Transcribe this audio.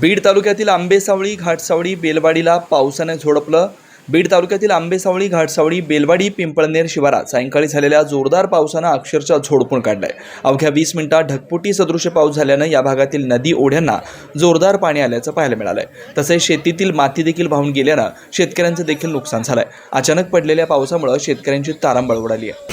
बीड तालुक्यातील आंबेसावळी घाटसावळी बेलवाडीला पावसाने झोडपलं. बीड तालुक्यातील आंबेसावळी घाटसावळी बेलवाडी पिंपळनेर शिवारात सायंकाळी झालेल्या जोरदार पावसानं अक्षरशः झोडपून काढलंय. अवघ्या वीस मिनिटात ढगपुटी सदृश्य पाऊस झाल्यानं या भागातील नदी ओढ्यांना जोरदार पाणी आल्याचं पाहायला मिळालंय. तसेच शेतीतील माती देखील वाहून गेल्यानं शेतकऱ्यांचं देखील नुकसान झालंय. अचानक पडलेल्या पावसामुळे शेतकऱ्यांची तारांबळ उडाली आहे.